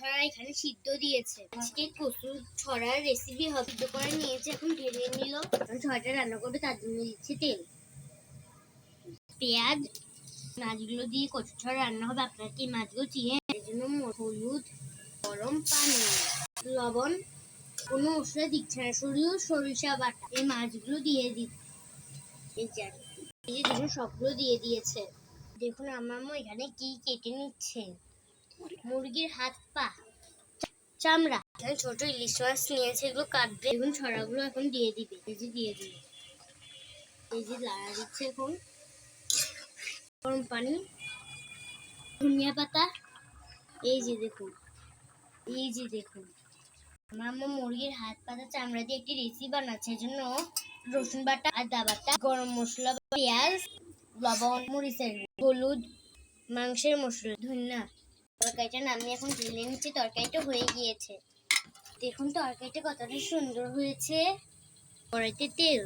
ছড়া এখানে সিদ্ধ দিয়েছে। আজকে কচু ছড়ার রেসিপি হবে। করে নিয়েছে, এখন ঢেলে নিল। ছড়াটা রান্না করবে, তার জন্য দিচ্ছে তেল। পেঁয়াজ, মাছগুলো দিয়ে কচু ছড়া রান্না হবে। আপনার কি মাছগুলো চিনে এর জন্য হলুদ, গরম পানি, লবণ, কোনো মশলা দিচ্ছে না শুধু সরিষা বাটা। এই মাছগুলো দিয়ে দিচ্ছে এই যে সবগুলো দিয়ে দিয়েছে। দেখুন, আমার এখানে কি কেটে নিচ্ছে। মুরগির হাত, পা, চামড়া, এখানে ছোট ইলিশ মাছ নিয়েছে, এগুলো কাটবে। দেখুন, ছড়াগুলো এখন দিয়ে দিবে। এই যে দিয়ে দিবে। এই যে লাড়া দিচ্ছে এখন। গরম পানি, ধনিয়া পাতা, এই যে দেখুন, এই যে দেখুন। আমার আম্মু মুরগির হাত পাতা চামড়া দিয়ে একটি রেসিপি বানাচ্ছে। এজন্য রসুন বাটা, আদা বাটা, গরম মশলা, পেঁয়াজ, লবণ, মরিচের হলুদ, মাংসের মশলা ধনিয়া তরকারিটা নামিয়ে এখন ঢেলে নিচ্ছি, তরকারিটা হয়ে গিয়েছে। দেখুন তরকারিটা কতটা সুন্দর হয়েছে। কড়াইতে তেল।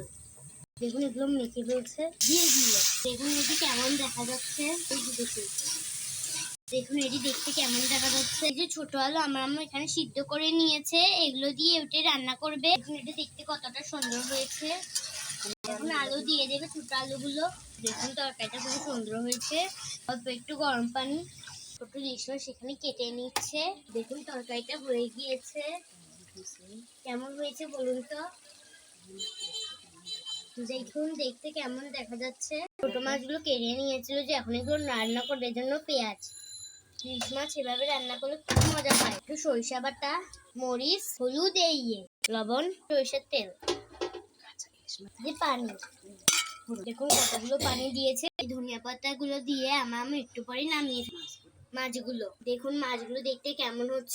দেখুন এগুলো মেখে ফেলছে দিয়ে দিয়ে। দেখুন এটি কেমন দেখা যাচ্ছে। দেখুন। দেখুন, এটি দেখতে কেমন দেখা যাচ্ছে। এই যে ছোট আলু আমার আম্মু এখানে সিদ্ধ করে নিয়েছে। এগুলো দিয়ে ওটা রান্না করবে। দেখুন, এটা দেখতে কতটা সুন্দর হয়েছে। এখন আলু দিয়ে দেবে ছোট আলুগুলো। দেখুন তরকারিটা খুব সুন্দর হয়েছে। অল্প একটু গরম পানি। ছোট ইলিশ মাছ সেখানে কেটে নিচ্ছে। দেখুন তরকারিটা হয়ে গিয়েছে। কেমন হয়েছে বলুন তো? দেখুন দেখতে কেমন দেখা যাচ্ছে। ছোট মাছগুলো কেড়ে নিয়েছিল যে এখন এগুলো রান্না করবে জন্য পেঁয়াজ। ইলিশ মাছ এভাবে রান্না করলে খুব মজা হয়। একটু সরিষা বাটা মরিচ হলুদ এই ইয়ে, লবণ সরিষার তেল। দিয়ে পানি। দেখুন কতগুলো পানি দিয়েছে। ধনিয়া পাতাগুলো দিয়ে আমার আমি একটু পরে নামিয়ে ফেলব। মাছগুলো। দেখুন মাছগুলো দেখতে কেমন হচ্ছে।